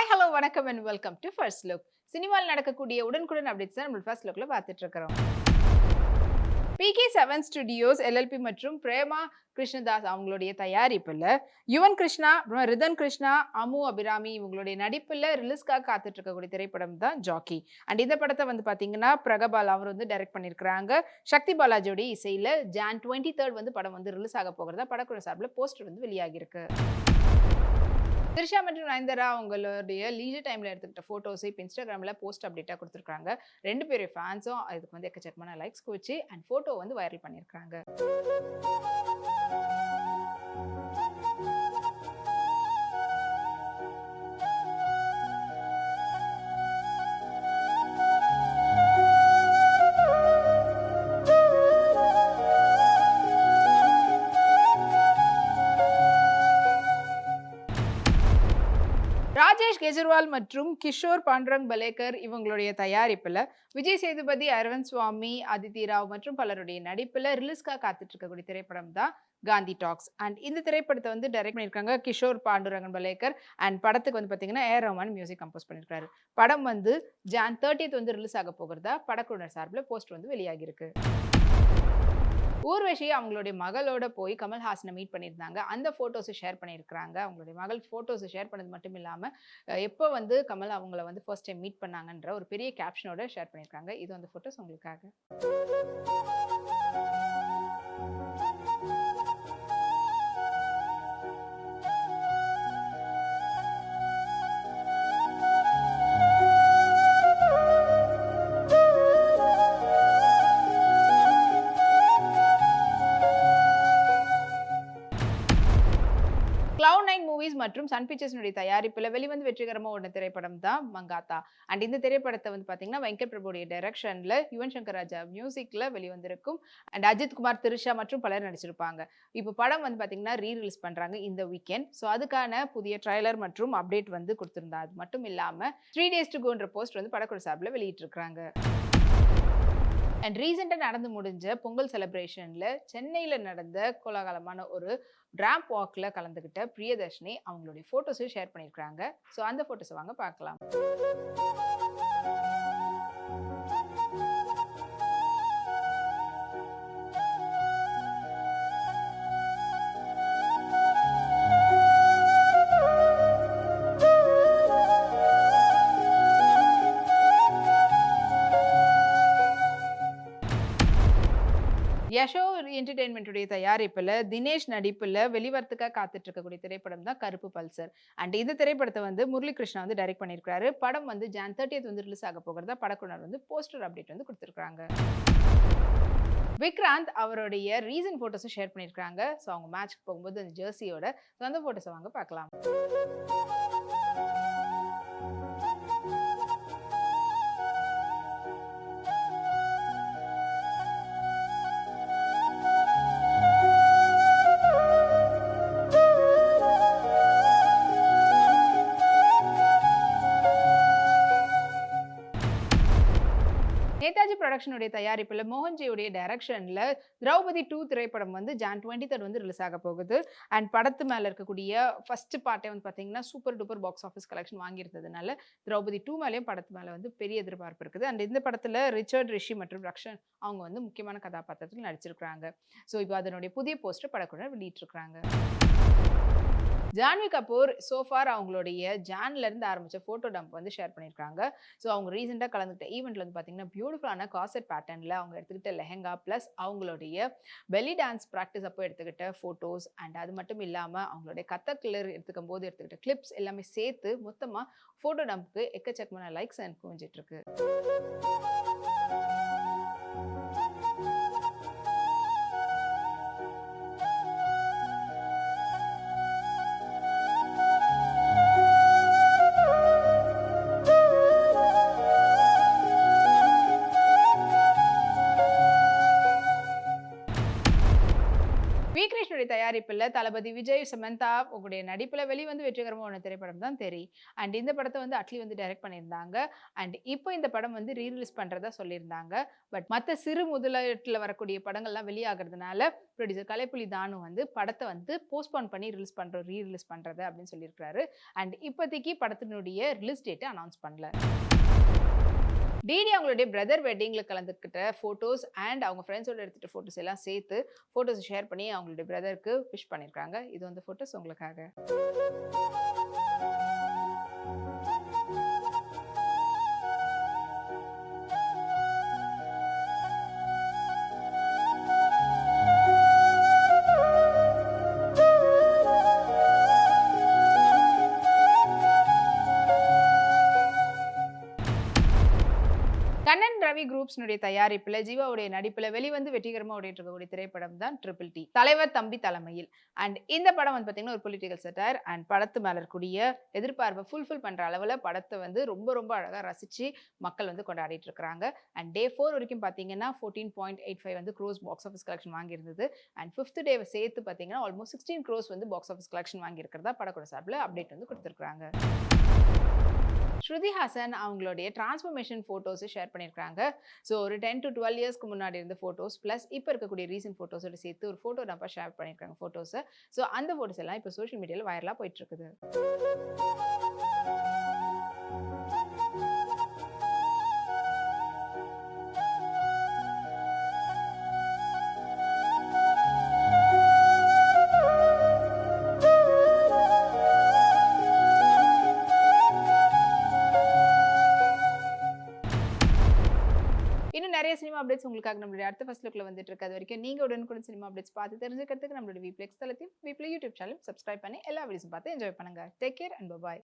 Hi hello வணக்கம் and welcome to first look சினிமாவில் நடக்கக்கூடிய உடனுக்குடன் அப்டேட்ஸ் தான் நம்ம ஃபர்ஸ்ட் லுக்கில் பார்த்துட்டு இருக்கிறோம். பிகே செவன் ஸ்டுடியோஸ் எல்எல்பி மற்றும் பிரேமா கிருஷ்ணதாஸ் அவங்களுடைய தயாரிப்பில் யுவன் கிருஷ்ணா அப்புறம் ரிதன் கிருஷ்ணா அமு அபிராமி இவங்களுடைய நடிப்பில் ரிலீஸ்க்காக காத்துட்டு இருக்கக்கூடிய திரைப்படம் தான் ஜாக்கி அண்ட் இந்த படத்தை வந்து பார்த்தீங்கன்னா பிரகபால் அவர் வந்து டைரக்ட் பண்ணியிருக்கிறாங்க சக்தி பாலாஜியோடைய இசையில் ஜான் டுவெண்ட்டி தேர்ட் வந்து படம் வந்து ரிலீஸ் ஆக போகிறதா படக்குழு சார்பில் போஸ்டர் வந்து வெளியாகியிருக்கு. திரிஷா மற்றும் நயன்தாரா அவங்களுடைய லீஜர் டைமில் எடுத்துக்கிட்ட ஃபோட்டோஸை இப்போ இன்ஸ்டாகிராமில் போஸ்ட் அப்டேட்டாக கொடுத்துருக்காங்க ரெண்டு பேரும் ஃபேன்ஸும் இதுக்கு வந்து எக்கச்சக்கமான லைக்ஸ் வச்சு அண்ட் ஃபோட்டோ வந்து வைரல் பண்ணியிருக்காங்க கெஜ்ரிவால் மற்றும் கிஷோர் பாண்டரங் பலேக்கர் இவங்களுடைய தயாரிப்பில் விஜய் சேதுபதி அரவிந்த் சுவாமி அதித்தி ராவ் மற்றும் பலருடைய நடிப்பில் ரிலீஸ்க்காக காத்துட்டு இருக்கக்கூடிய திரைப்படம் தான் காந்தி டாக்ஸ். அண்ட் இந்த திரைப்படத்தை வந்து டைரக்ட் பண்ணியிருக்காங்க கிஷோர் பாண்டுரங்கன் பலேக்கர் அண்ட் படத்துக்கு வந்து பார்த்தீங்கன்னா ஏ ரஹ்மான் மியூசிக் கம்போஸ் பண்ணியிருக்காரு. படம் வந்து ஜான் தேர்ட்டியத் வந்து ரிலீஸ் ஆக போகிறதா படக்குழுவினர் சார்பில் போஸ்ட் வந்து வெளியாகியிருக்கு. ஊர்வஷி அவங்களுடைய மகளோட போய் கமல்ஹாசனை மீட் பண்ணியிருந்தாங்க. அந்த ஃபோட்டோஸை ஷேர் பண்ணியிருக்கிறாங்க. அவங்களுடைய மகள் ஃபோட்டோஸை ஷேர் பண்ணது மட்டும் இல்லாமல் எப்போ வந்து கமல் அவங்கள வந்து ஃபர்ஸ்ட் டைம் மீட் பண்ணாங்கன்ற ஒரு பெரிய கேப்ஷனோட ஷேர் பண்ணியிருக்காங்க. இது அந்த ஃபோட்டோஸ் உங்களுக்காக. மூவிஸ் மற்றும் சன் பிக்சர்ஸ்னுடைய தயாரிப்பில் வெளிவந்து வெற்றிகரமாக ஓடின திரைப்படம் தான் மங்காத்தா. அண்ட் இந்த திரைப்படத்தை வந்து பார்த்தீங்கன்னா வெங்கட் பிரபுடைய டைரக்ஷனில் யுவன் சங்கர் ராஜா மியூசிக்கில் வெளிவந்திருக்கும். அண்ட் அஜித் குமார் திருஷா மற்றும் பலர் நடிச்சிருப்பாங்க. இப்போ படம் வந்து பார்த்தீங்கன்னா ரீ ரிலீஸ் பண்ணுறாங்க இந்த வீக்கெண்ட் ஸோ அதுக்கான புதிய ட்ரைலர் மற்றும் அப்டேட் வந்து கொடுத்துருந்தா அது மட்டும் இல்லாமல் த்ரீ டேஸ் டு கோன்ற போஸ்ட் வந்து படக்குழு சார்பில் வெளியிட்டிருக்கிறாங்க. அண்ட் ரீசெண்டாக நடந்து முடிஞ்ச பொங்கல் செலிப்ரேஷனில் சென்னையில் நடந்த கோலாகலமான ஒரு ட்ராம்ப் வாக்கில் கலந்துக்கிட்ட பிரியதர்ஷினி அவங்களுடைய ஃபோட்டோஸையும் ஷேர் பண்ணியிருக்காங்க ஸோ அந்த ஃபோட்டோஸை வாங்க பார்க்கலாம். யஷோ என்டர்டெயின்மெண்ட்டுடைய தயாரிப்பில் தினேஷ் நடிப்பில் வெளிவரத்துக்காக காத்துட்டு இருக்கக்கூடிய திரைப்படம் தான் கருப்பு பல்சர். அண்ட் இந்த திரைப்படத்தை வந்து முரளிகிருஷ்ணா வந்து டைரக்ட் பண்ணியிருக்காரு படம் வந்து ஜான் தேர்ட்டியத் வந்து ரிலீஸ் ஆக போகிறதா படக்குனர் வந்து போஸ்டர் அப்டேட் வந்து கொடுத்துருக்காங்க விக்ராந்த் அவருடைய ரீசன் ஃபோட்டோஸும் ஷேர் பண்ணியிருக்காங்க ஸோ அவங்க மேட்ச்க்கு போகும்போது அந்த ஜெர்சியோட அந்த ஃபோட்டோஸை வாங்க பார்க்கலாம். ப்ரொடக்ஷனுடைய தயாரிப்பில் மோகன்ஜியுடைய டைரக்ஷனில் திரௌபதி டூ திரைப்படம் வந்து ஜான் டுவெண்ட்டி தேர்ட் வந்து ரிலீஸ் ஆக போகுது. அண்ட் படத்து மேலே இருக்கக்கூடிய ஃபர்ஸ்ட் பார்ட்டே வந்து பார்த்தீங்கன்னா super duper box office collection வாங்கியிருந்ததுனால Draupadi two மேலேயும் படத்து மேலே வந்து பெரிய எதிர்பார்ப்பு இருக்குது. அண்ட் இந்த படத்தில் ரிச்சர்ட் ரிஷி மற்றும் ரக்ஷன் அவங்க வந்து முக்கியமான கதாபாத்திரத்தில் நடிச்சிருக்கிறாங்க. ஸோ இப்போ அதனுடைய புதிய போஸ்டர் படக்குழுவினர் வெளியிட்டிருக்கிறாங்க. ஜான்வி கபூர் சோஃபார் அவங்களுடைய ஜான்ல இருந்து ஃபோட்டோ டம்ப் வந்து ஷேர் பண்ணியிருக்காங்க ஸோ அவங்க ரீசெண்டாக கலந்துக்கிட்ட ஈவெண்ட்டில் வந்து பார்த்தீங்கன்னா பியூட்டிஃபுல்லான காசட் பேட்டர்னில் அவங்க எடுத்துக்கிட்ட லெஹெங்கா ப்ளஸ் அவங்களுடைய பெலி டான்ஸ் ப்ராக்டிஸ் அப்போ எடுத்துக்கிட்ட ஃபோட்டோஸ் அண்ட் அது மட்டும் இல்லாமல் அவங்களுடைய கத்தக்கிளர் எடுத்துக்கும் போது எடுத்துக்கிட்ட கிளிப்ஸ் எல்லாமே சேர்த்து மொத்தமாக ஃபோட்டோ டம்ப்க்கு எக்கச்சக்கமான லைக்ஸ் அண்ட் தயாரிப்பில் தளபதி விஜய் சமந்தா உங்களுடைய நடிப்பில் வெளிவந்து வெற்றிகரமாக ஒன்று திரைப்படம் தான் தெரி. அண்ட் இந்த படத்தை வந்து அட்லி வந்து டைரக்ட் பண்ணியிருந்தாங்க. அண்ட் இப்போ இந்த படம் வந்து ரீரிலீஸ் பண்ணுறதா சொல்லியிருந்தாங்க. பட் மற்ற சிறு முதலீட்டில் வரக்கூடிய படங்கள்லாம் வெளியாகிறதுனால ப்ரொடியூசர் கலைப்புலி தானு வந்து படத்தை வந்து போஸ்ட்போன் பண்ணி ரிலீஸ் பண்ணுறோம் ரீரிலீஸ் பண்ணுறது அப்படின்னு சொல்லியிருக்கிறாரு. அண்ட் இப்போதைக்கு படத்தினுடைய ரிலீஸ் டேட்டை அனௌன்ஸ் பண்ணல. டிடி அவங்களுடைய பிரதர் வெட்டிங்கில் கலந்துக்கிட்ட ஃபோட்டோஸ் அண்ட் அவங்க ஃப்ரெண்ட்ஸோட எடுத்துகிட்ட ஃபோட்டோஸ் எல்லாம் சேர்த்து ஃபோட்டோஸ் ஷேர் பண்ணி அவங்களுடைய பிரதருக்கு விஷ் பண்ணியிருக்காங்க இது வந்து ஃபோட்டோஸ் உங்களுக்காக. கண்ணன் ரவி குரூப்ஸ்னுடைய தயாரிப்பில் ஜீவாவுடைய நடிப்பில் வெளிவந்து வெற்றிகரமாக ஓடிட்டு இருக்கக்கூடிய திரைப்படம் தான் ட்ரிபிள் டி தலைவர் தம்பி தலைமையில். அண்ட் இந்த படம் வந்து பார்த்தீங்கன்னா ஒரு பொலிட்டிக்கல் செட்டார் அண்ட் படத்து மேல கூடிய எதிர்பார்ப்பை ஃபுல்ஃபில் பண்ணுற அளவில் படத்தை வந்து ரொம்ப ரொம்ப அழகாக ரசித்து மக்கள் வந்து கொண்டாடிட்டு இருக்கிறாங்க. அண்ட் டே ஃபோர் வரைக்கும் பார்த்தீங்கன்னா ஃபோர்டீன் பாயிண்ட் எயிட் ஃபைவ் வந்து க்ரோஸ் பாக்ஸ் ஆஃபீஸ் கலெக்ஷன் வாங்கியிருந்தது. அண்ட் ஃபிஃப்த் டே சேர்த்து பார்த்தீங்கன்னா ஆல்மோஸ்ட் சிக்ஸ்டீன் க்ரோஸ் வந்து பாக்ஸ் ஆஃபீஸ் கலெக்ஷன் வாங்கியிருக்கிறதா படக்கூட சார்பில் அப்டேட் வந்து கொடுத்துருக்காங்க ஸ்ருதி ஹாசன் அவங்களுடைய டிரான்ஸ்ஃபர்மேஷன் ஃபோட்டோஸை ஷேர் பண்ணியிருக்காங்க ஸோ ஒரு டென் டு டுவெல் இயர்ஸ்க்கு முன்னாடி இருந்த ஃபோட்டோஸ் ப்ளஸ் இப்போ இருக்கக்கூடிய ரீசன்ட் ஃபோட்டோஸோட சேர்த்து ஒரு ஃபோட்டோ நம்ம ஷேர் பண்ணியிருக்காங்க ஃபோட்டோஸை ஸோ அந்த ஃபோட்டோஸ் எல்லாம் இப்போ சோஷியல் மீடியாவில் வைரலாக போயிட்டு அப்டேட்ஸ் உங்களுக்காக நம்மளுடைய அடுத்த ஃபர்ஸ்ட் லுக்கில் வந்துட்டு இருக்கு. அது வரைக்கும் நீங்கள் உடனுக்குடன் சினிமா அப்டேட்ஸ் பார்த்து தெரிஞ்சுக்கிறதுக்கு நம்மளுடைய விப்ளெக்ஸ் தளத்தையும் விப்ளே யூடியூப் சேனல் சப்ஸ்கிரைப் பண்ணி எல்லா வீடியோஸும் பார்த்து என்ஜாய் பண்ணுங்க. Take care and bye